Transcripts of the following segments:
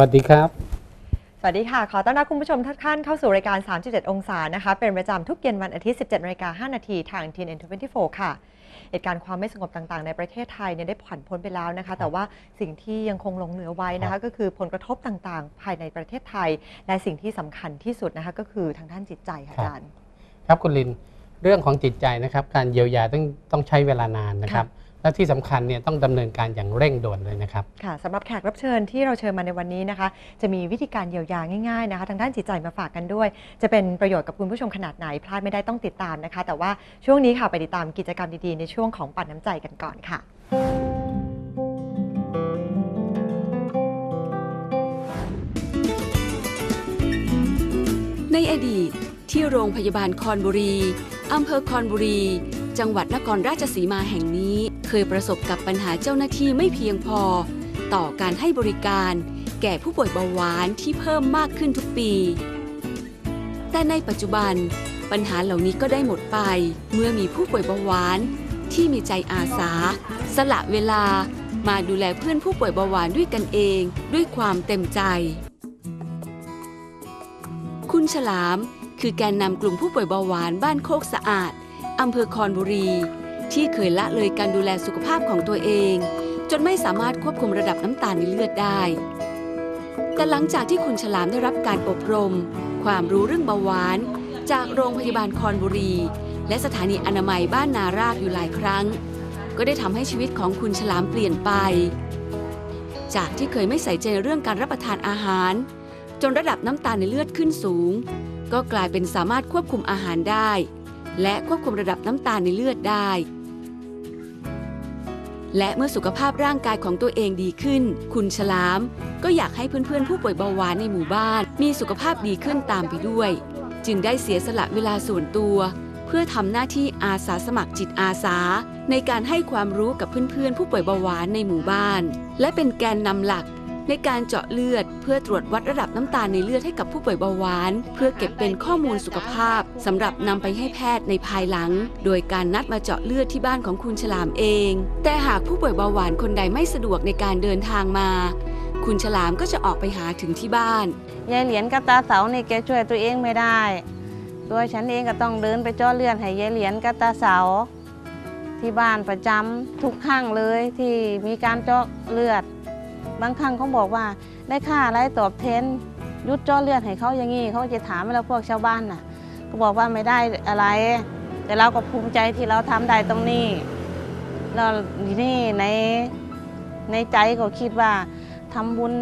วัสดีครับ สวัสดีค่ะ ขอต้อนรับคุณผู้ชมทุกท่านเข้าสู่รายการ 37 องศานะคะ เป็นประจำทุกเย็นวันอาทิตย์ 17นาฬิกา5นาทีทาง TNN24 ค่ะ เหตุการณ์ความไม่สงบต่างๆ ในประเทศไทยเนี่ยได้ผ่านพ้นไปแล้วนะคะ แต่ว่าสิ่งที่ยังคงหลงเหลือไว้นะคะ ก็คือผลกระทบต่างๆ ภายในประเทศไทย และสิ่งที่สำคัญที่สุดนะคะ ก็คือทางด้านจิตใจค่ะอาจารย์ ครับคุณลิน เรื่องของจิตใจนะครับ การเยียวยาต้องต้องใช้เวลานานนะครับ และที่สำคัญเนี่ยต้องดำเนินการอย่างเร่งด่วนเลยนะครับค่ะสำหรับแขกรับเชิญที่เราเชิญมาในวันนี้นะคะ จะมีวิธีการเยียวยาง่ายๆนะคะทางด้านจิตใจมาฝากกันด้วย จะเป็นประโยชน์กับคุณผู้ชมขนาดไหนพลาดไม่ได้ต้องติดตามนะคะ แต่ว่าช่วงนี้ค่ะไปติดตามกิจกรรมดีๆในช่วงของปั่นน้ำใจกันก่อนค่ะในอดีตที่โรงพยาบาลคอนบุรี อำเภอคอนบุรี จังหวัดนครราชสีมาแห่งนี้ เคยประสบกับปัญหาเจ้าหน้าที่ไม่เพียงพอ ต่อการให้บริการ แก่ผู้ป่วยเบาหวานที่เพิ่มมากขึ้นทุกปี แต่ในปัจจุบัน ปัญหาเหล่านี้ก็ได้หมดไป เมื่อมีผู้ป่วยเบาหวานที่มีใจอาสา สละเวลามาดูแลเพื่อนผู้ป่วยเบาหวานด้วยกันเอง ด้วยความเต็มใจ คุณฉลาม คือแกนนำกลุ่มผู้ป่วยเบาหวานบ้านโคกสะอาดอำเภอคอนบุรี ที่เคยละเลยการดูแลสุขภาพของตัวเอง จนไม่สามารถควบคุมระดับน้ำตาลในเลือดได้ แต่หลังจากที่คุณฉลามได้รับการอบรม ความรู้เรื่องเบาหวาน จากโรงพยาบาลคอนบุรี และสถานีอนามัยบ้านนารากอยู่หลายครั้ง ก็ได้ทำให้ชีวิตของคุณฉลามเปลี่ยนไป จากที่เคยไม่ใส่ใจเรื่องการรับประทานอาหาร จนระดับน้ำตาลในเลือดขึ้นสูง ก็กลายเป็นสามารถควบคุมอาหารได้ และควบคุมระดับน้ำตาลในเลือดได้ และเมื่อสุขภาพร่างกายของตัวเองดีขึ้น คุณฉลาม ก็อยากให้เพื่อนๆ ผู้ป่วยเบาหวานในหมู่บ้าน มีสุขภาพดีขึ้นตามไปด้วย จึงได้เสียสละเวลาส่วนตัว เพื่อทำหน้าที่อาสาสมัครจิตอาสา ในการให้ความรู้กับเพื่อนๆ ผู้ป่วยเบาหวานในหมู่บ้าน และเป็นแกนนำหลัก ในการเจาะเลือด เพื่อตรวจวัดระดับน้ำตาลในเลือดให้กับผู้ป่วยเบาหวาน เพื่อเก็บเป็นข้อมูลสุขภาพสำหรับนำไปให้แพทย์ในภายหลัง โดยการนัดมาเจาะเลือดที่บ้านของคุณฉลามเอง แต่หากผู้ป่วยเบาหวานคนใดไม่สะดวกในการเดินทางมา คุณฉลามก็จะออกไปหาถึงที่บ้าน ยายเหรียญกับตาเสานี่แกช่วยตัวเองไม่ได้ ตัวฉันเองก็ต้องเดินไปเจ้อเลือดให้ยายเหรียญกับตาเสาที่บ้านประจำทุกครั้งเลยที่มีการเจาะเลือด บางครั้งเขาบอกว่าได้ค่าอะไรตอบแทนยุดจาะเลือดให้เขาอย่างนี้เขาจะถามเราพวกชาวบ้านน่ะ ก็บอกว่าไม่ได้อะไร แต่เราก็ภูมิใจที่เราทำได้ตรงนี้เรานี่ในในใจก็คิดว่าทำบุญ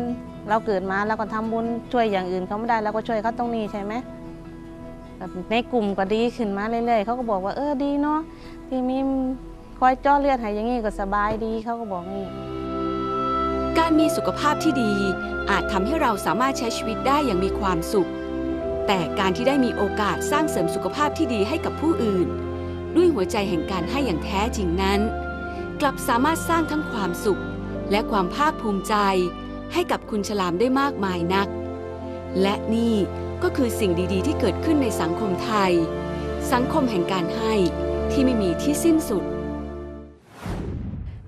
เราเกิดมาแล้วก็ทำบุญช่วยอย่างอื่นเขาไม่ได้เราก็ช่วยเขาตรงนี้ใช่ไหมในกลุ่มก็ดีขึ้นมาเรื่อยๆเขาก็บอกว่าเออดีเนาะที่มีคอยจ้อเลือดให้อย่างนี้ก็สบายดีเขาก็บอกงี้ การมีสุขภาพที่ดี อาจทำให้เราสามารถใช้ชีวิตได้อย่างมีความสุข แต่การที่ได้มีโอกาสสร้างเสริมสุขภาพที่ดีให้กับผู้อื่น ด้วยหัวใจแห่งการให้อย่างแท้จริงนั้น กลับสามารถสร้างทั้งความสุข และความภาคภูมิใจ ให้กับคุณฉลามได้มากมายนัก และนี่ก็คือสิ่งดีๆ ที่เกิดขึ้นในสังคมไทย สังคมแห่งการให้ที่ไม่มีที่สิ้นสุด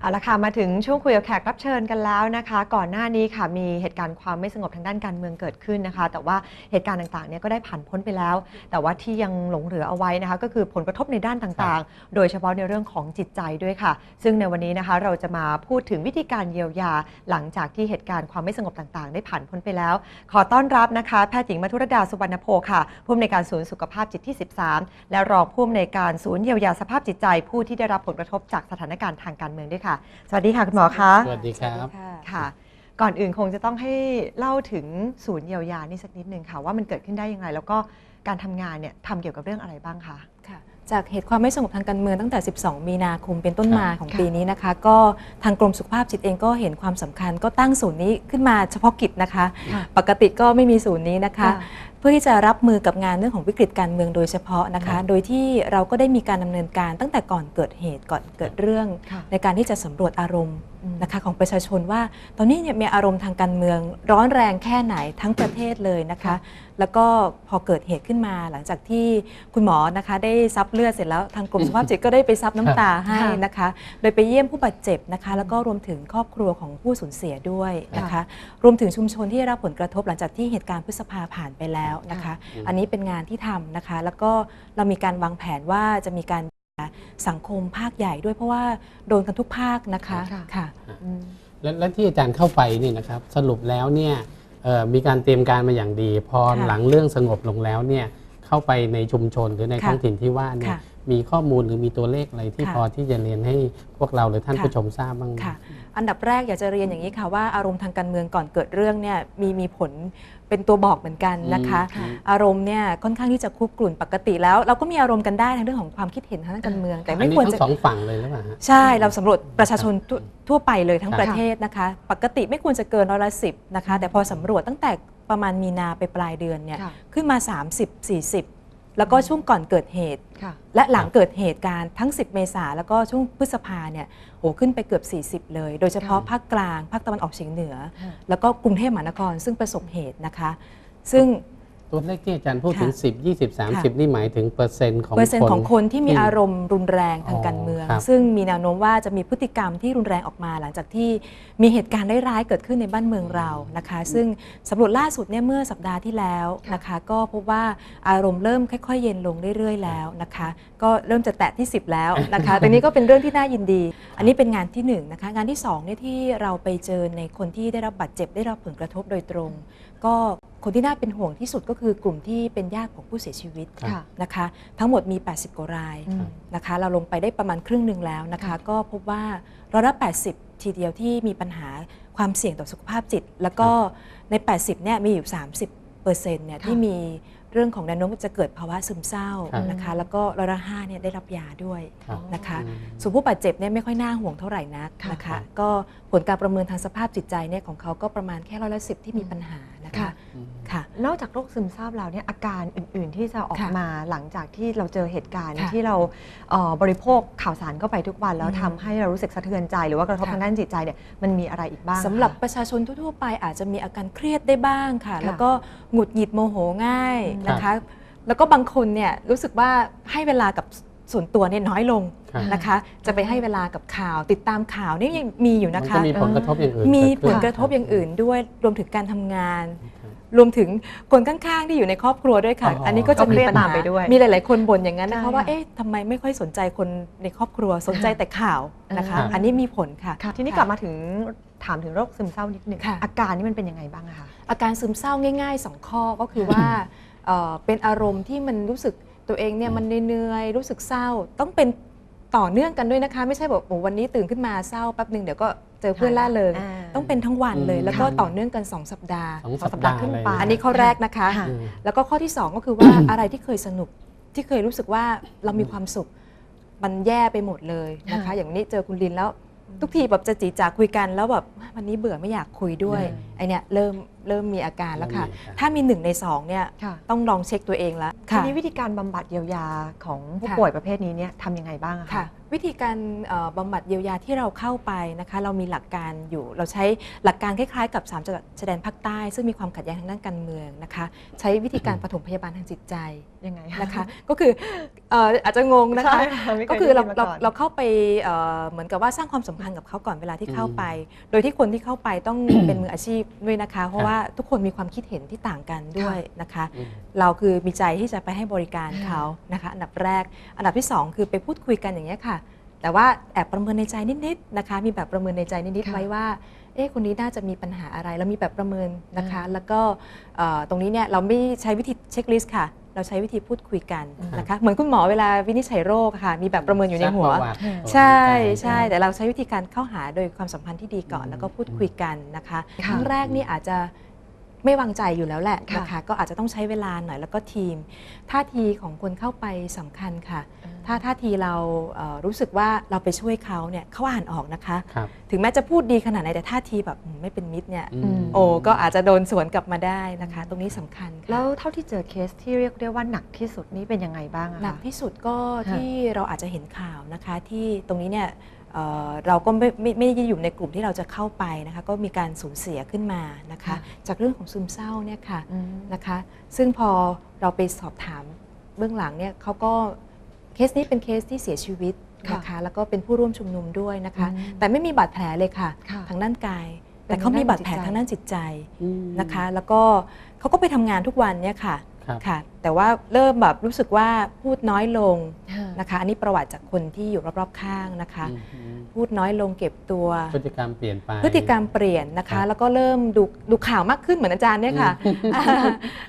เอาละค่ะมาถึงช่วงคุยกับแขกรับเชิญกันแล้วนะคะ ก่อนหน้านี้ค่ะมีเหตุการณ์ความไม่สงบทางด้านการเมืองเกิดขึ้นนะคะ แต่ว่าเหตุการณ์ต่างๆเนี่ยก็ได้ผ่านพ้นไปแล้ว แต่ว่าที่ยังหลงเหลือเอาไว้นะคะ ก็คือผลกระทบในด้านต่างๆ โดยเฉพาะในเรื่องของจิตใจด้วยค่ะ ซึ่งในวันนี้นะคะเราจะมาพูดถึงวิธีการเยียวยา หลังจากที่เหตุการณ์ความไม่สงบต่างๆ ได้ผ่านพ้นไปแล้ว ขอต้อนรับนะคะแพทย์หญิงมัทุรดาสุวรรณโพค่ะผู้อำนวยการศูนย์สุขภาพจิตที่ 13 และรองผู้อำนวยการศูนย์เยียวยาสภาพจิตใจ ผู้ที่ได้รับผลกระทบจากสถานการณ์ทางการเมืองด้วยค่ะสวัสดีค่ะ คุณหมอคะ สวัสดีครับ ค่ะ ก่อนอื่นคงจะต้องให้เล่าถึงศูนย์เยียวยานี่สักนิดนึงค่ะ ว่ามันเกิดขึ้นได้ยังไง แล้วก็การทำงานเนี่ยทำเกี่ยวกับเรื่องอะไรบ้างคะค่ะจากเหตุความไม่สงบทางการเมืองตั้งแต่ 12 มีนาคมเป็นต้นมาของค่ะปีนี้นะคะ ก็ทางกรมสุขภาพจิตเองก็เห็นความสำคัญ ก็ตั้งศูนย์นี้ขึ้นมาเฉพาะกิจนะคะค่ะปกติก็ไม่มีศูนย์นี้นะคะค่ะเพื่อที่จะรับมือกับงานเรื่องของวิกฤตการเมืองโดยเฉพาะนะครัคะบโดยที่เราก็ได้มีการดำเนินการตั้งแต่ก่อนเกิดเหตุก่อนเกิดเรื่องค่ะในการที่จะสำรวจอารมณ์อืมนะคะของประชาชนว่า ตอนนี้เนี่ยมีอารมณ์ทางการเมืองร้อนแรงแค่ไหนทั้งประเทศเลยนะคะ แล้วก็พอเกิดเหตุขึ้นมาหลังจากที่คุณหมอนะคะ ได้ซับเลือดเสร็จแล้วทางกรมสุขภาพจิตก็ได้ไปซับน้ำตาให้นะคะ โดยไปเยี่ยมผู้บาดเจ็บนะคะ แล้วก็รวมถึงครอบครัวของผู้สูญเสียด้วยนะคะ รวมถึงชุมชนที่ได้รับผลกระทบหลังจากที่เหตุการณ์พฤษภาผ่านไปแล้วนะคะอืมอันนี้เป็นงานที่ทำนะคะ แล้วก็เรามีการวางแผนว่าจะมีการสังคมภาคใหญ่ด้วยเพราะว่าโดนกันทุกภาคนะคะค่ะค่ะอืมและและที่อาจารย์เข้าไปนี่นะครับสรุปแล้วเนี่ยเอ่อมีการเตรียมการมาอย่างดี พอค่ะหลังเรื่องสงบลงแล้วเนี่ยเข้าไปในชุมชนหรือในค่ะท้องถิ่นที่ว่าเนี่ยค่ะมีข้อมูลหรือมีตัวเลขอะไรที่ค่ะพอที่จะเรียนให้พวกเราหรือท่านค่ะผู้ชมทราบบ้างไหมค่ะ อันดับแรกอยากจะเรียนอย่างนี้ค่ะว่าอารมณ์ทางการเมืองก่อนเกิดเรื่องเนี่ยมีมีผลเป็นตัวบอกเหมือนกันนะคะอืมอารมณ์เนี่ยค่อนข้างที่จะคุกกลุ่นปกติแล้ว เราก็มีอารมณ์กันได้ในเรื่องของความคิดเห็นทางด้านการเมือง แต่อันไม่นี้ควรทั้จะงสองฝั่งเลยหรือเปล่าฮะใช่เราสำรวจประชาชนทั่วทั่วไปเลยทั้งค่ะประเทศนะคะ ปกติไม่ควรจะเกินร้อยละสิบนะคะ แต่พอสำรวจตั้งแต่ประมาณมีนาไปปลายเดือนเนี่ยค่ะขึ้นมา 30 40 แล้วก็ช่วงก่อนเกิดเหตุค่ะและหลังเกิดเหตุการณ์ทั้ง 10 เมษาแล้วก็ช่วงพฤษภาเนี่ยโหขึ้นไปเกือบ 40 เลย โดยเฉพาะค่ะภาคกลาง ภาคตะวันออกเฉียงเหนือค่ะแล้วก็กรุงเทพมหานครซึ่งประสบเหตุนะคะ ซึ่ง ตัวเลขที่อาจารย์พูดถึงค่ะ10 20 30 นี่หมายถึงเปอร์เซ็นต์ของเปอร์เซ็นต์ของคนที่มีที่อารมณ์รุนแรงทางการเมืองอ๋อครับซึ่งมีแนวโน้มว่าจะมีพฤติกรรมที่รุนแรงออกมาหลังจากที่มีเหตุการณ์ร้ายๆเกิดขึ้นในบ้านเมืองเรานะคะ ซึ่งสำรวจล่าสุดเนี่ยเมื่อสัปดาห์ที่แล้วนะคะ ก็พบว่าอารมณ์เริ่มค่อยๆ เย็นลงเรื่อยๆ แล้วนะคะ ก็เริ่มจะแตะที่ 10 แล้วนะคะตรงนี้ก็เป็นเรื่องที่น่ายินดี อันนี้เป็นงานที่หนึ่งนะคะงานที่สองเนี่ยที่เราไปเจอในคนที่ได้รับบาดเจ็บได้รับผลกระทบโดยตรง ก็ คนที่น่าเป็นห่วงที่สุดก็คือกลุ่มที่เป็นญาติของผู้เสียชีวิตครับค่ะนะคะ ทั้งหมดมี 80กว่ารายอืมนะคะ เราลงไปได้ประมาณครึ่งหนึ่งแล้วนะคะ ก็พบว่าร้อยละ80 ทีเดียวที่มีปัญหาความเสี่ยงต่อสุขภาพจิต แล้วก็ใน 80เนี่ยมีอยู่ 30เปอร์เซ็นต์เนี่ยค่ะที่มีเรื่องของแนวโน้มว่าจะเกิดภาวะซึมเศร้าครับนะคะ แล้วก็ร้อยละห้าเนี่ยได้รับยาด้วยครับนะคะอืมส่วนผู้บาดเจ็บเนี่ยไม่ค่อยน่าห่วงเท่าไหร่นักค่ะนะคะ ก็ผลการประเมินทางสภาพจิตใจเนี่ยของเขาก็ประมาณแค่ร้อยละสิบที่มีปัญหานะ คะค่ะค่ะ นอกจากโรคซึมเศร้าแล้วเนี่ยอาการอื่น ๆ ที่จะออกค่ะมาหลังจากที่เราเจอเหตุการณ์ค่ะที่เราเอ่อบริโภคข่าวสารเข้าไปทุกวัน แล้วอืมทำให้เรารู้สึกสะเทือนใจ หรือว่ากระทบค่ะ ทางด้านจิตใจเนี่ยมันมีอะไรอีกบ้างสำหรับคะประชาชนทั่วๆไปอาจจะมีอาการเครียดได้บ้างค่ะค่ะแล้วก็หงุดหงิดโมโหง่ายอืมนะคะ แล้วก็บางคนเนี่ยรู้สึกว่าให้เวลากับ ส่วนตัวเนี่ยน้อยลงครับนะคะ จะไปให้เวลากับข่าวติดตามข่าวนี่ยังมีอยู่มันะนคะก็มีผลกระทบอย่างอื่นมีเกิดผขึ้นลกระทบอย่างอื่นด้วยรวมถึงการทำงานครับรวมถึงคนข้างๆ ที่อยู่ในครอบครัวด้วยค่ะอ๋ออัอันนี้ก็จะมีก็เครียดปัญหาตามไปด้วย มีหลาย ๆ คนบ่นอย่างนั้นนะใช่คะว่าค่ะเอ๊ะทำไมไม่ค่อยสนใจคนในครอบครัวสนใจแต่ข่าวนะคะครับอันนี้มีผลค่ะค่ะ ทีนี้กลับมาถึงถามถึงโรคซึมเศร้านิดหนึ่งค่ะอาการนี่มันเป็นยังไงบ้างอะคะอาการซึมเศร้าง่าย ๆ 2 ข้อก็คือว่าเอ่อเป็นอารมณ์ที่มันรู้สึก ตัวเองเนี่ยมันเหนื่อยๆรู้สึกเศร้า ต้องเป็นต่อเนื่องกันด้วยนะคะ ไม่ใช่แบบโอ้วันนี้ตื่นขึ้นมาเศร้าแป๊บหนึ่งเดี๋ยวก็เจอเพื่อนล่าเริงอ่าต้องเป็นทั้งวันเลยอืมแล้วก็ต่อเนื่องกัน 2 สัปดาห์สองสองสัสัปปดาดาห์ห์ขึ้นเลยไปนะอันนี้ข้อแรกนะคะค่ะอืมแล้วก็ข้อที่ 2 ก็คือว่าอะไรที่เคยสนุกที่เคยรู้สึกว่าเรามีความสุขมันแย่ไปหมดเลยนะคะค่ะอย่างวันนี้เจอคุณลินแล้วทุกทีแบบจะจีจากคุยกันแล้วแบบวันนี้เบื่อไม่อยากคุยด้วยอืมไอเนี้ยเริ่ม เริ่มมีอาการแล้วค่ะเริ่มมีอาการถ้ามีหนึ่งในสองเนี่ยค่ะ ต้องลองเช็คตัวเองแล้วทีนี้วิธีการบำบัดเยียวยาของผู้ค่ะ ป่วยประเภทนี้เนี่ยทำยังไงบ้างอะค่ะคะวิธีการเอ่อบำบัดเยียวยาที่เราเข้าไปนะคะเรามีหลักการอยู่ เราใช้หลักการคล้ายๆ กับ3จังหวัดชายแดนภาคใต้ ซึ่งมีความขัดแย้งทางด้านการเมืองนะคะ ใช้วิธีการปฐมพยาบาลทางจิตใจยังไงนะคะ ก็คือเอ่ออาจจะงงนะคะใช่ค่ะไม่ยก็คือเราได้ยินเรามก่อนเราเข้าไปเอ่อเหมือนกับว่าสร้างความสัมพันธ์กับเขาก่อนเวลาที่เข้าไป โดยที่คนที่เข้าไปต้องเป็นมืออาชีพด้วยนะคะ เพราะว่าทุกคนมีความคิดเห็นที่ต่างกันด้วยนะคะอืมเราคือมีใจที่จะไปให้บริการเขานะคะ อันดับแรก อันดับที่ 2 คือไปพูดคุยกันอย่างนี้ยค่ะ แต่ว่าแอบประเมินในใจนิดๆนะคะ มีแบบประเมินในใจนิดๆค่ะ ไว้ว่า เอ๊ะคนนี้น่าจะมีปัญหาอะไร เรามีแบบประเมินนะคะอ่าแล้วก็เอ่อตรงนี้เนี่ยเราไม่ใช้วิธีเช็คลิสต์ค่ะ เราใช้วิธีพูดคุยกันนะคะ เหมือนคุณหมอเวลาวินิจฉัยโรคอะค่ะ มีแบบประเมินอยู่ในหัว ซักประตอืมใช่ของใช่แต่เราใช้วิธีการเข้าหาโดยความสัมพันธ์ที่ดีก่อนอืมแล้วก็พูดคุยกันนะคะค่ะครั้งแรกนี่อาจจะ ไม่วางใจอยู่แล้วแหละค่ะนะคะก็อาจจะต้องใช้เวลาหน่อยแล้วก็ทีม ท่าทีของคนเข้าไปสำคัญค่ะ ถ้าท่าทีเราเอ่อรู้สึกว่าเราไปช่วยเขาเนี่ยเขาอ่านออกนะคะครับถึงแม้จะพูดดีขนาดไหนแต่ท่าทีแบบอืมไม่เป็นมิตรเนี่ยอืมโอ้ก็อาจจะโดนสวนกลับมาได้นะคะ ตรงนี้สำคัญค่ะแล้วเท่าที่เจอเคสที่เรียกได้ว่าหนักที่สุดนี่เป็นยังไงบ้างอะคะหนักที่สุดก็ค่ะที่เราอาจจะเห็นข่าวนะคะที่ตรงนี้เนี่ย เอ่อเราก็ไม่ไม่ไม่ได้อยู่ในกลุ่มที่เราจะเข้าไปนะคะก็มีการสูญเสียขึ้นมานะคะจากเรื่องของซึมเศร้าเนี่ยค่ะอืมนะคะ ซึ่งพอเราไปสอบถามเบื้องหลังเนี่ยเขาก็เคสนี้เป็นเคสที่เสียชีวิตนะคะแล้วก็เป็นผู้ร่วมชุมนุมด้วยนะคะอืมแต่ไม่มีบาดแผลเลยค่ะค่ะทางด้านกายเป็นแต่เขามีบาดแผลทาทางงด้าด้านนจิจิตตใจใจนะคะ แล้วก็เขาก็ไปทำงานทุกวันเนี่ยค่ะ ครับค่ะ แต่ว่าเริ่มแบบรู้สึกว่าพูดน้อยลงค่ะนะคะ อันนี้ประวัติจากคนที่อยู่รอบๆข้างนะคะอืมพูดน้อยลงเก็บตัว พฤติกรรมเปลี่ยนไป พฤติกรรมเปลี่ยนนะครัคะบแล้วก็เริ่มดูดูข่าวมากขึ้นเหมือนอาจารย์เนี่ยค่ะ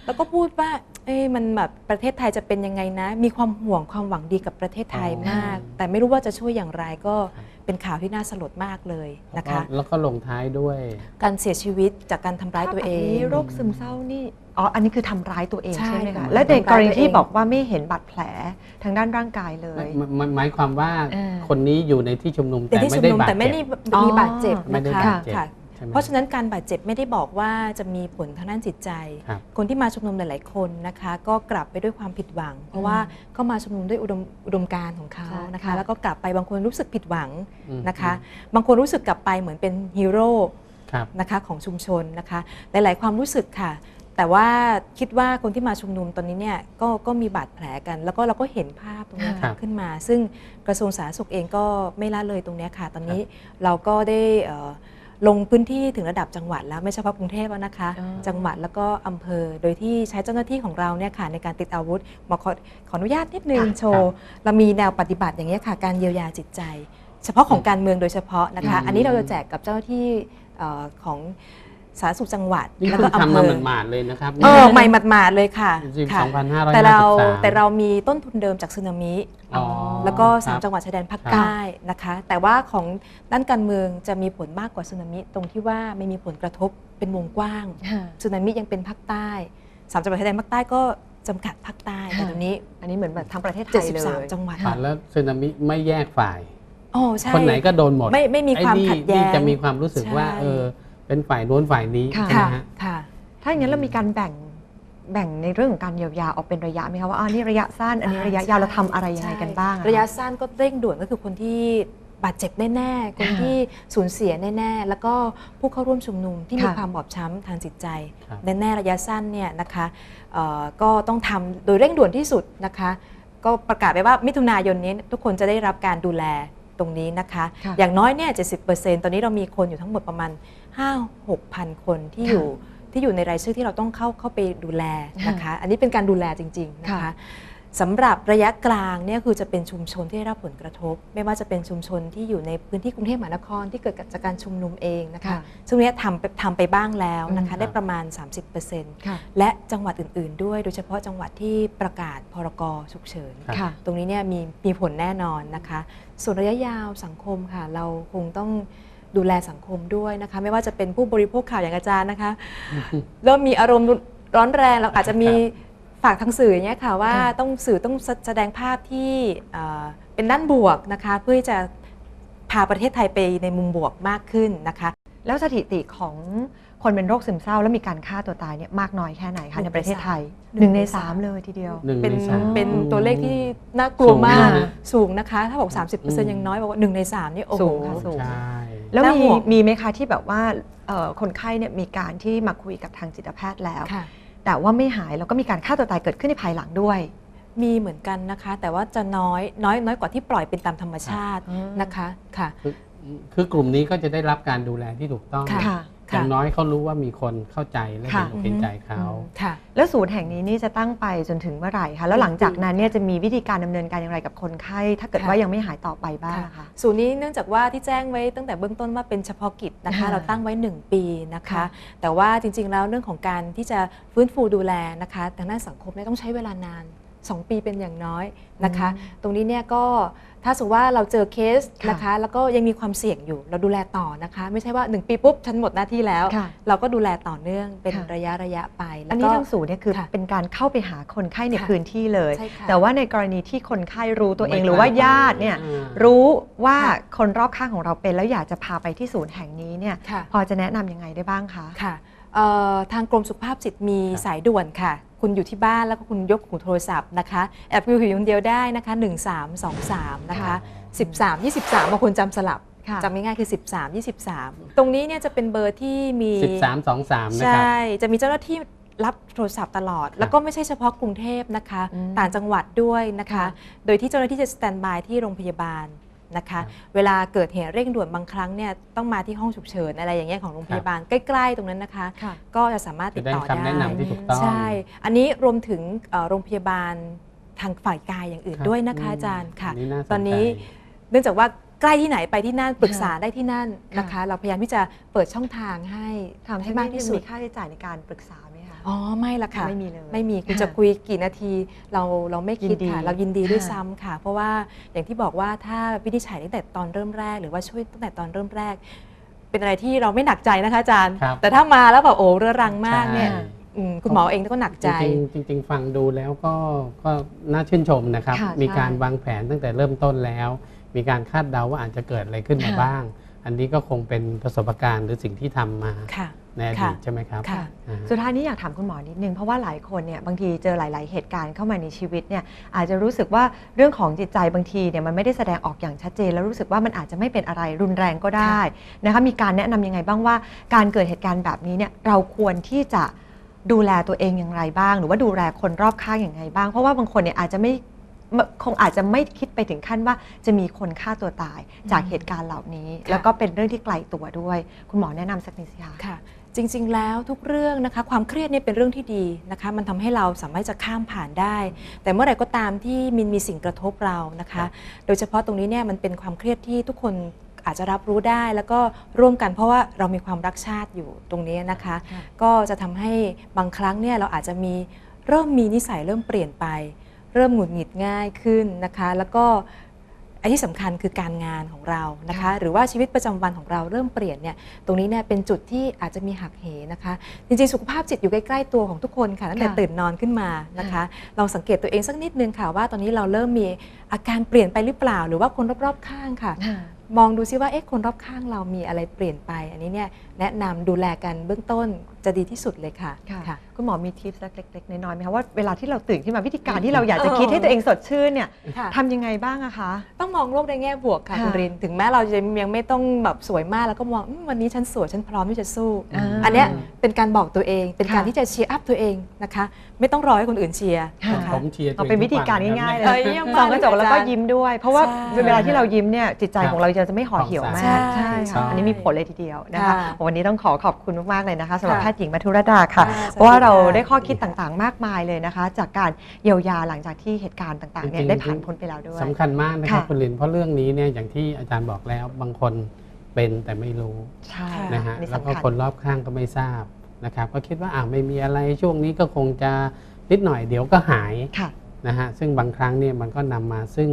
แล้วก็พูดว่าเอ้ยมันแบบประเทศไทยจะเป็นยังไงนะ มีความห่วงความหวังดีกับประเทศไทยอ๋อมาก แต่ไม่รู้ว่าจะช่วยอย่างไรก็ เป็นข่าวที่น่าสลดมากเลยนะคะ แล้วก็ลงท้ายด้วย การเสียชีวิตจากการทำร้ายตัวเอถ้าแบบงนี้โรคซึมเศร้านี่อ๋ออันนี้คือทำร้ายตัวเองใช่ใช่ไหมค่ะคะและในกรณีทำร้ายตัวเองที่บอกว่าไม่เห็นบาดแผลทางด้านร่างกายเลยหมายหมายความว่าเออคนนี้อยู่ในที่ชุมนุมแต่แต่ที่ไม่ชุมได้นุมบาดแต่ไม่เจ็ได้บมีบาดเจ็บไม่นะได้คะบาด เจ็บค่ะใช่ไหมเพราะฉะนั้นการบาดเจ็บไม่ได้บอกว่าจะมีผลทางด้านจิตใจครับคนที่มาชุมนุมหลาย ๆ คนนะคะ ก็กลับไปด้วยความผิดหวัง เพราะว่าก็มาชุมนุมด้วยอุดมอุดมการณ์ของเขาใช่นะคะค่ะแล้วก็กลับไปบางคนรู้สึกผิดหวังอืมนะคะ บางคนรู้สึกกลับไปเหมือนเป็นฮีโร่ครับนะคะของชุมชนนะคะหลาย ๆ ความรู้สึกค่ะแต่ว่าคิดว่าคนที่มาชุมนุมตอนนี้เนี่ยก็ก็มีบาดแผลกัน แล้วก็เราก็เห็นภาพตรงนี้ครับขึ้นมา ซึ่งกระทรวงสาธารณสุขเองก็ไม่ละเลยตรงเนี้ยค่ะ ตอนนี้เราก็ได้เอ่อ ลงพื้นที่ถึงระดับจังหวัดแล้วไม่เฉพาะกรุงเทพแล้วนะคะอ๋อจังหวัดแล้วก็อำเภอ โดยที่ใช้เจ้าหน้าที่ของเราเนี่ยค่ะในการติดอาวุธมาขอขออนุญาตนิดนึงค่ะโชว์เรามีแนวปฏิบัติอย่างนี้ยค่ะ การเยียวยาจิตใจ เฉพาะของการเมืองโดยเฉพาะนะคะอืมอันนี้เราจะแจกกับเจ้าหน้าที่เอ่อของสาธารณสุขจังหวัดนี่แล้วคืก็ออำทำเภมาอหมาดๆเลยนะครับเออใหม่หมาดๆเลยค่ะสิบค่ะสองพันห้าร้อยแต่เราห้าสิบสามแต่เรามีต้นทุนเดิมจากสึนามิอ๋อ แล้วก็ครั3บจังหวัดชายแดนภาคครับใต้นะคะ แต่ว่าของด้านการเมืองจะมีผลมากกว่าสึนามิตรงที่ว่าไม่มีผลกระทบเป็นวงกว้างค่ะสึนามิยังเป็นภาคใต้สามจังหวัดชายแดนภาคใต้ก็จำกัดภาคใต้แต่ค่ะตรงนี้ อันนี้เหมือนแบบทั้งประเทศไทยเลย73จังหวัดฝันแล้วสึนามิไม่แยกฝ่ายโอ้ใช่คนไหนก็โดนหมด ไม่ไม่มีความไอ้นี่ขัดแย้งนี่จะมีความรู้สึกว่าใช่เออเป็นฝ่ายโน้นฝ่ายนี้ค่ะใช่ไหมค่ะฮะค่ะถ้าอย่างนั้นเรามีการแบ่ง แบ่งในเรื่องของการเยียวยาออกเป็นระยะไหมคะว่าอ่านี่ระยะสั้น อันนี้ระยะยาวเราทำอะไรยังไงกันบ้างอค ระยะสั้นก็เร่งด่วนก็คือคนที่บาดเจ็บแน่ๆ คนค่ะที่สูญเสียแน่ๆ แล้วก็ผู้เข้าร่วมชุมนุมที่มีค่ะ ความบอบช้ำทางจิตใจครับ แน่ๆระยะสั้นเนี่ยนะคะเอ่อก็ต้องทำโดยเร่งด่วนที่สุดนะคะ ก็ประกาศไปว่ามิถุนายนนี้ทุกคนจะได้รับการดูแลตรงนี้นะคะ ค่ะอย่างน้อยเนี่ย70%ตอนนี้เรามีคนอยู่ทั้งหมดประมาณ 5-6พันคนที่อยู่ ที่อยู่ในรายชื่อที่เราต้องเข้าเข้าไปดูแลนะคะ อันนี้เป็นการดูแลจริง ๆ นะคะค่ะสำหรับระยะกลางเนี่ยคือจะเป็นชุมชนที่ได้รับผลกระทบ ไม่ว่าจะเป็นชุมชนที่อยู่ในพื้นที่กรุงเทพมหานครที่เกิดจากการชุมนุมเองนะคะค่ะซึ่งเนี้ยทำไปทำไปบ้างแล้วนะคะอืมได้ประมาณ 30%ค่ะและจังหวัดอื่น ๆ ด้วยโดยเฉพาะจังหวัดที่ประกาศพรกฉุกเฉินครับค่ะตรงนี้เนี่ยมีมีผลแน่นอนนะคะ ส่วนระยะยาวสังคมค่ะเราคงต้อง ดูแลสังคมด้วยนะคะ ไม่ว่าจะเป็นผู้บริโภคข่าวอย่างอาจารย์นะคะ เริ่มมีอารมณ์ร้อนแรงเราอาจจะมีฝากทางสื่ออย่างเงี้ยค่ะว่าค่ะต้องสื่อต้องแสดงภาพที่เอ่อเป็นด้านบวกนะคะ เพื่อที่จะพาประเทศไทยไปในมุมบวกมากขึ้นนะคะ แล้วสถิติของคนเป็นโรคซึมเศร้าแล้วมีการฆ่าตัวตายเนี่ยมากน้อยแค่ไหนคะหนึ่ในงประเทศไทยหหนึ่นึ่งงในในสาสามมเลยทีเดียวหนึ่งเป็นในสามเป็นตัวเลขที่น่ากลัวมากสูงนะสูงนะคะ ถ้าบอก 30%ยังน้อยบอกว่าหนึ่งในสามนี่โอ้โหสูงค่ะสูงใช่ แล้วน่ามีห่วงมีไหมคะที่แบบว่าเอ่อคนไข้เนี่ยมีการที่มาคุยกับทางจิตแพทย์แล้วค่ะแต่ว่าไม่หายแล้วก็มีการฆ่าตัวตายเกิดขึ้นในภายหลังด้วยมีเหมือนกันนะคะ แต่ว่าจะน้อยน้อยน้อยกว่าที่ปล่อยเป็นตามธรรมชาติอืมนะคะค่ะคือคือกลุ่มนี้ก็จะได้รับการดูแลที่ถูกต้องค่ะค่ะ อย่างน้อยเขารู้ว่ามีคนเข้าใจและค่ะเห็นอกเห็นใจเขาค่ะ แล้วศูนย์แห่งนี้นี่จะตั้งไปจนถึงเมื่อไหร่คะแล้วหลังจากนั้นเนี่ยจะมีวิธีการดำเนินการอย่างไรกับคนไข้ ถ้าเกิดค่ะว่ายังไม่หายต่อไปบ้างนะคะศูนย์นี้เนื่องจากว่าที่แจ้งไว้ตั้งแต่เบื้องต้นว่าเป็นเฉพาะกิจนะคะค่ะเราตั้งไว้ 1 ปีนะคะค่ะแต่ว่าจริง ๆ แล้วเรื่องของการที่จะฟื้นฟูดูแลนะคะทางด้านสังคมเนี่ยต้องใช้เวลานาน 2 ปีเป็นอย่างน้อยนะคะ ตรงนี้เนี่ยก็ ถ้าสมมติว่าเราเจอเคสค่ะนะคะ แล้วก็ยังมีความเสี่ยงอยู่ เราดูแลต่อนะคะ ไม่ใช่ว่า 1 ปีปุ๊บฉันหมดหน้าที่แล้วค่ะเราก็ดูแลต่อเนื่องเป็นค่ะระยะระยะไปแล้อัวนก็นี้ทางศูนย์เนี่ยคือค่ะเป็นการเข้าไปหาคนไข้ในค่ะพื้นที่เลยใช่ค่ะแต่ว่าในกรณีที่คนไข้รู้ตัวเองไม่หรือว่าไปญาติเนี่ยอ่ารู้ว่าค่ะคนรอบข้างของเราเป็นแล้วอยากจะพาไปที่ศูนย์แห่งนี้เนี่ยค่ะพอจะแนะนำยังไงได้บ้างคะค่ะเอ่อทางกรมสุขภาพจิตมีครับสายด่วนค่ะ คุณอยู่ที่บ้านแล้วก็คุณยกหูโทรศัพท์นะคะแอบวิวหิวคนเดียวได้นะคะ 1323 นะคะค่ะ13 23บางคนจำสลับค่ะจำง่ายๆคือ 13 23 ตรงนี้เนี่ยจะเป็นเบอร์ที่มีสิบสามสองสามนะใชครับ่จะมีเจ้าหน้าที่รับโทรศัพท์ตลอด แล้วก็ไม่ใช่เฉพาะกรุงเทพนะคะอืมต่างจังหวัดด้วยนะคะค่ะโดยที่เจ้าหน้าที่จะสแตนบายที่โรงพยาบาล นะคะครับเวลาเกิดเหตุเร่งด่วนบางครั้งเนี่ยต้องมาที่ห้องฉุกเฉินอะไรอย่างเงี้ยของโรงพยาบาลใกล้ ๆ ตรงนั้นนะคะ ค่ะ ก็จะสามารถติจะดได้ต่อคำได้แนะนำที่ถูกต้อง ใช่ อันนี้รวมถึงเอ่อโรงพยาบาลทางฝ่ายกายอย่างอื่นครับด้วยนะคะอืมอาจารย์ค่ะอันนี้น่าสนใจ ตอนนี้ เนื่องจากว่าใกล้ที่ไหนไปที่นั่นปรึกษาได้ที่นั่นนะคะค่ะเราพยายามที่จะเปิดช่องทางให้ถามให้ให้มามากกที่ที่สุสุดด มีค่าใช้จ่ายในการปรึกษาไหมคะ อ๋อไม่ละค่ะไม่มีเลยไม่มีคุณค่ะจะคุยกี่นาทีเราเราไม่คิดยินดีค่ะ เรายินดีด้วยค่ะซ้ำค่ะ เพราะว่าอย่างที่บอกว่าถ้าวินิจฉัยตั้งแต่ตอนเริ่มแรก หรือว่าช่วยตั้งแต่ตอนเริ่มแรก เป็นอะไรที่เราไม่หนักใจนะคะอาจารย์ครับแต่ถ้ามาแล้วแบบโอ้เรื้อรังมากเนี่ยใช่อืมคุณหมอเองก็หนักใจ จริงๆจริงๆฟังดูแล้วก็ก็น่าชื่นชมนะครับค่ะมีใช่การวางแผนตั้งแต่เริ่มต้นแล้ว มีการคาดเดาว่าอาจจะเกิดอะไรขึ้นมาค่ะบ้าง อันนี้ก็คงเป็นประสบการณ์หรือสิ่งที่ทำมาค่ะในอดีตค่ะใช่ไหมครับค่ะอ่าฮะสุดท้ายนี้อยากถามคุณหมอนิดนึงเพราะว่าหลายคนเนี่ยบางทีเจอหลาย ๆ เหตุการณ์เข้ามาในชีวิตเนี่ยอาจจะรู้สึกว่าเรื่องของจิตใจบางทีเนี่ยมันไม่ได้แสดงออกอย่างชัดเจน แล้วรู้สึกว่ามันอาจจะไม่เป็นอะไรรุนแรงก็ได้นะคะมีการแนะนำยังไงบ้างว่า การเกิดเหตุการณ์แบบนี้เนี่ยเราควรที่จะดูแลตัวเองอย่างไรบ้าง หรือว่าดูแลคนรอบข้างอย่างไรบ้าง เพราะว่าบางคนเนี่ยอาจจะไม่ คงอาจจะไม่คิดไปถึงขั้นว่าจะมีคนฆ่าตัวตายจากเหตุการณ์เหล่านี้ค่ะแล้วก็เป็นเรื่องที่ไกลตัวด้วย คุณหมอแนะนำสักนิดสิคะค่ะ จริง ๆ แล้วทุกเรื่องนะคะ ความเครียดเนี่ยเป็นเรื่องที่ดีนะคะ มันทำให้เราสามารถจะข้ามผ่านได้ แต่เมื่อไหร่ก็ตามที่มันมีสิ่งกระทบเรานะคะ โดยเฉพาะตรงนี้เนี่ยมันเป็นความเครียดที่ทุกคนอาจจะรับรู้ได้แล้วก็ร่วมกันเพราะว่าเรามีความรักชาติอยู่ตรงนี้นะคะค่ะก็จะทำให้บางครั้งเนี่ยเราอาจจะมีเริ่มมีนิสัยเริ่มเปลี่ยนไป เริ่มหงุดหงิดง่ายขึ้นนะคะ แล้วก็อันที่สำคัญคือการงานของเรานะคะค่ะหรือว่าชีวิตประจำวันของเราเริ่มเปลี่ยนเนี่ยตรงนี้เนี่ยเป็นจุดที่อาจจะมีหักเหนะคะ จริงๆ สุขภาพจิตอยู่ใกล้ๆตัวของทุกคนค่ะตั้งแต่ค่ะตื่นนอนขึ้นมานะคะลองสังเกตตัวเองสักนิดนึงค่ะว่าตอนนี้เราเริ่มมีอาการเปลี่ยนไปหรือเปล่า หรือว่าคนรอบๆข้างค่ะ มองดูซิว่าเอ๊ะคนรอบข้างเรามีอะไรเปลี่ยนไป อันนี้เนี่ย แนะนำดูแลกันเบื้องต้นจะดีที่สุดเลยค่ะ ค่ะ คุณหมอมีทิปสักเล็กๆ น้อยๆไหมคะว่าเวลาที่เราตื่นขึ้นมาวิธีการที่เราอยากจะเออคิดให้ตัวเองสดชื่นเนี่ยค่ะ ทำยังไงบ้างอะคะ ต้องมองโลกในแง่บวกค่ะค่ะคุณรินถึงแม้เราจะยังไม่ต้องแบบสวยมากแล้วก็มองอืมวันนี้ฉันสวยฉันพร้อมที่จะสู้ อ่าอันเนี้ยเป็นการบอกตัวเอง เป็นการค่ะ ที่จะเชียร์อัพตัวเองนะคะ ไม่ต้องรอให้คนอื่นเชียร์ค่ะ นะคะ ผมเชียร์เอาเป็นวิธีการง่ายๆเลเอ้ยยเยี่ยมส่มาอกงกระจกแล้วก็ยิ้มด้วย เพราะว่าใช่เวลาที่เรายิ้มเนี่ยจิตใจครับของเราจะไม่ห่อเหี่ยวมาใช่กใช่ใช่ค่ะ อันนี้มีผลเลยทีเดียวนะคะค่ะวันนี้ต้องขอขอบคุณมากๆเลยนะคะสำหรับค่ะแพทย์หญิงมัทุรดาค่ะค่ะเพราะว่าเราสวัสดีค่ะได้ข้อคิดต่างๆ มากมายเลยนะคะ จากการเยียวยาหลังจากที่เหตุการณ์ต่างๆเนี่ยจริงๆได้ผ่านพ้นไปแล้วด้วยสำคัญมากนะครับค่ะคุณลินเพราะเรื่องนี้เนี่ยอย่างที่อาจารย์บอกแล้วบางคนเป็นแต่ไม่รู้ใช่ค่ะนะฮะอันนี้แล้วก็สำคัญคนรอบข้างก็ไม่ทราบนะครับ ก็คิดว่าอ่าไม่มีอะไรช่วงนี้ก็คงจะนิดหน่อยเดี๋ยวก็หายค่ะนะฮะซึ่งบางครั้งเนี่ยมันก็นำมาซึ่ง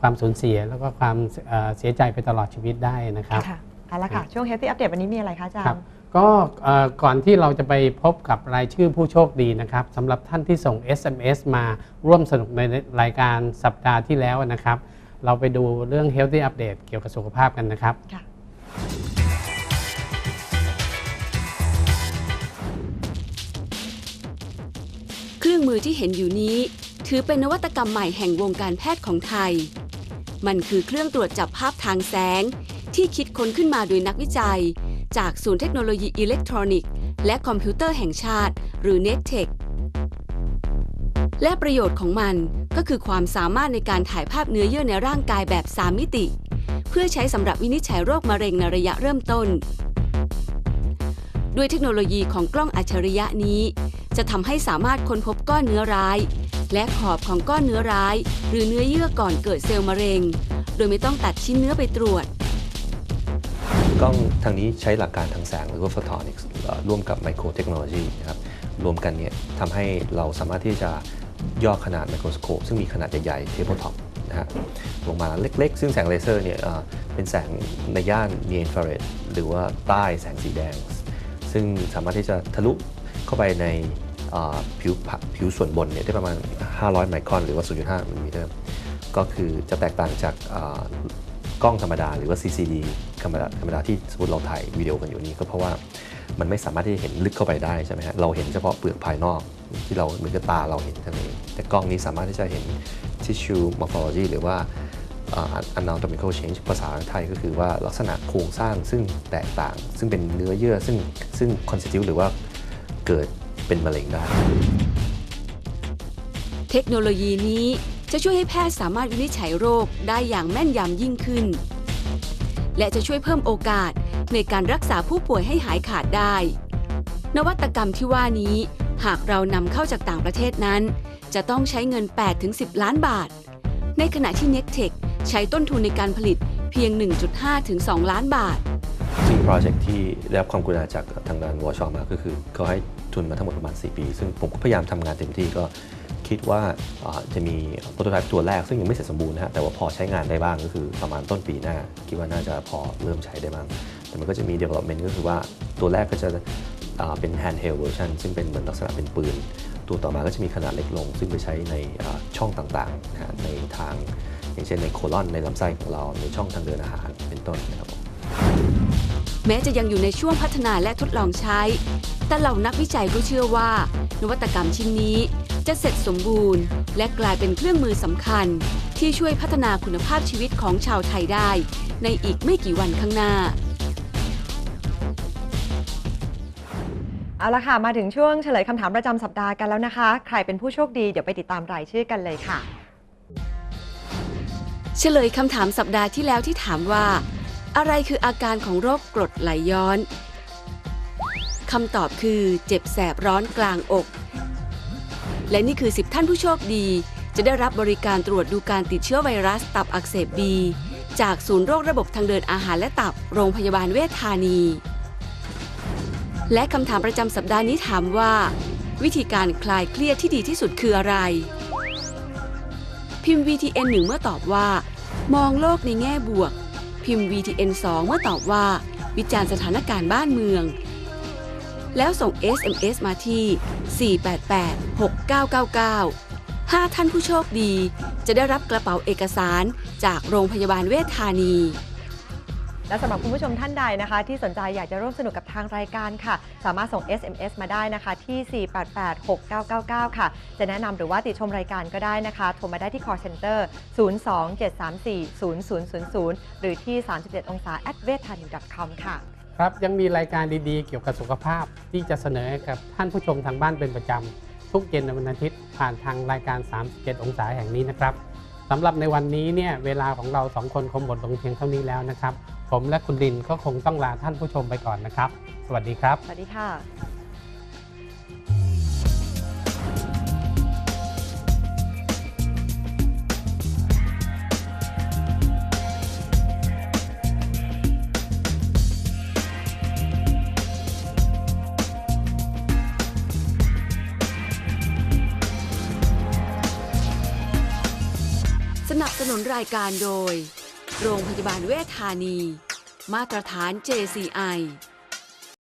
ความสูญเสียแล้วก็ความเอ่อเสียใจไปตลอดชีวิตได้นะครับค่ะ เอาละค่ะ ช่วง Healthy Update วันนี้มีอะไรคะอาจารครับย์ก็เอ่อก่อนที่เราจะไปพบกับรายชื่อผู้โชคดีนะครับสำหรับท่านที่ส่ง SMS มาร่วมสนุกในรายการสัปดาห์ที่แล้วนะครับ เราไปดูเรื่อง Healthy Update เกี่ยวกับสุขภาพกันนะครับ ค่ะ เครื่องมือที่เห็นอยู่นี้ ถือเป็นนวัตกรรมใหม่แห่งวงการแพทย์ของไทย มันคือเครื่องตรวจจับภาพทางแสง ที่คิดค้นขึ้นมาโดยนักวิจัย จากศูนย์เทคโนโลยีอิเล็กทรอนิกส์ และคอมพิวเตอร์แห่งชาติ หรือ NETTECH และประโยชน์ของมันก็คือความสามารถในการถ่ายภาพเนื้อเยื่อในร่างกายแบบ 3 มิติ เพื่อใช้สำหรับวินิจฉัยโรคมะเร็งในระยะเริ่มต้น ด้วยเทคโนโลยีของกล้องอัจฉริยะนี้ จะทำให้สามารถค้นพบก้อนเนื้อร้าย และขอบของก้อนเนื้อร้าย หรือเนื้อเยื่อก่อนเกิดเซลล์มะเร็ง โดยไม่ต้องตัดชิ้นเนื้อไปตรวจ กล้องทางนี้ใช้หลักการทางแสงหรือว่า photonics เอ่อร่วมกับไมโครเทคโนโลยีนะครับรวมกันเนี่ยทำให้เราสามารถที่จะย่อขนาดไมโครสโคปซึ่งมีขนาดใหญ่ๆ tabletop นะฮะฮะลงมาเล็กๆ ซึ่งแสงเลเซอร์เนี่ยเป็นแสงในย่าน near infrared หรือว่าใต้แสงสีแดง ซึ่งสามารถที่จะทะลุเข้าไปในผิวผิวส่วนบนเนี่ยได้ประมาณ 500 ไมครอนหรือว่า 0.5มิลลิเมตรก็คือจะแตกต่างจาก กล้องธรรมดาหรือว่า CCD ธรรมดาธรรมดาที่สมมติเราถ่ายวิดีโอกันอยู่นี้ก็เพราะว่ามันไม่สามารถที่จะเห็นลึกเข้าไปได้ใช่ไหมฮะเราเห็นเฉพาะเปลือกภายนอกที่เราเหมือนกับตาเราเห็นเท่านั้นเองแต่กล้องนี้สามารถที่จะเห็น tissue morphology หรือว่าอ่า anatomical change ภาษาไทยก็คือว่าลักษณะโครงสร้างซึ่งแตกต่าง ซึ่งเป็นเนื้อเยื่อซึ่งซึ่ง constitute หรือว่าเกิดเป็นมะเร็งได้ เทคโนโลยีนี้ จะช่วยให้แพทย์สามารถวินิจฉัยโรคได้อย่างแม่นยำยิ่งขึ้น และจะช่วยเพิ่มโอกาสในการรักษาผู้ป่วยให้หายขาดได้ นวัตกรรมที่ว่านี้ หากเรานำเข้าจากต่างประเทศนั้น จะต้องใช้เงิน 8-10 ล้านบาท ในขณะที่ n e c t e c h ใช้ต้นทุนในการผลิตเพียง 1.5-2 ล้านบาทซึ่งโปรเจกต์ที่ได้รับความกรุณาจากทางด้านวชมาก็คือเขาให้ทุนมาทั้งหมดประมาณ 4 ปี ซึ่งผมก็พยายามทำงานเต็มที่ก็ คิดว่าจะมีโปรโตไทป์ตัวแรกซึ่งยังไม่เสร็จสมบูรณ์นะฮะแต่ว่าพอใช้งานได้บ้างก็คือประมาณต้นปีหน้า คิดว่าน่าจะพอเริ่มใช้ได้บ้าง แต่มันก็จะมี development ก็คือว่าตัวแรกก็จะเป็น handheld version ซึ่งเป็นเหมือนลักษณะเป็นปืน ตัวต่อมาก็จะมีขนาดเล็กลง ซึ่งไปใช้ในช่องต่างๆนะในทาง อย่างเช่นในโคลอนในลำไส้ของเราในช่องทางเดินอาหารเป็นต้นนะครับ แม้จะยังอยู่ในช่วงพัฒนาและทดลองใช้ แต่เหล่านักวิจัยก็เชื่อว่า นวัตกรรมชิ้นนี้จะเสร็จสมบูรณ์ และกลายเป็นเครื่องมือสำคัญ ที่ช่วยพัฒนาคุณภาพชีวิตของชาวไทยได้ ในอีกไม่กี่วันข้างหน้าเอาละค่ะ มาถึงช่วงเฉลยคำถามประจำสัปดาห์กันแล้วนะคะ ใครเป็นผู้โชคดี เดี๋ยวไปติดตามรายชื่อกันเลยค่ะ เฉลยคำถามสัปดาห์ที่แล้วที่ถามว่า อะไรคืออาการของโรคกรดไหลย้อนคำตอบคือเจ็บแสบร้อนกลางอก และนี่คือ 10 ท่านผู้โชคดี จะได้รับบริการตรวจดูการติดเชื้อไวรัสตับอักเสบบี จากศูนย์โรคระบบทางเดินอาหารและตับ โรงพยาบาลเวชธานี และคำถามประจำสัปดาห์นี้ถามว่า วิธีการคลายเครียดที่ดีที่สุดคืออะไร พิมพ์ VTN 1เมื่อตอบว่า มองโลกในแง่บวก พิมพ์ VTN 2 เมื่อตอบว่า วิจารณ์สถานการณ์บ้านเมือง แล้วส่ง SMS มาที่ 488-6999 5 ท่านผู้โชคดี จะได้รับกระเป๋าเอกสารจากโรงพยาบาลเวชธานี และสำหรับคุณผู้ชมท่านใดนะคะ ที่สนใจอยากจะร่วมสนุกกับทางรายการค่ะ สามารถส่ง SMS มาได้นะคะที่ 4886999 ค่ะ จะแนะนำหรือว่าติดชมรายการก็ได้นะคะ โทรมาได้ที่ call center 027340000 หรือที่ 37 องศา at v e t a n c o m ค่ะ ครับยังมีรายการดีๆ เกี่ยวกับสุขภาพที่จะเสนอให้กับท่านผู้ชมทางบ้านเป็นประจำทุกเย็นในวันอาทิตย์ผ่านทางรายการ 37 องศาแห่งนี้นะครับสำหรับในวันนี้เนี่ยเวลาของเราสองคนคงหมดลงเพียงเท่านี้แล้วนะครับ ผมและคุณดินก็คงต้องลาท่านผู้ชมไปก่อนนะครับ สวัสดีครับ สวัสดีค่ะสนับสนุนรายการโดย โรงพยาบาลเวชธานี มาตรฐาน JCI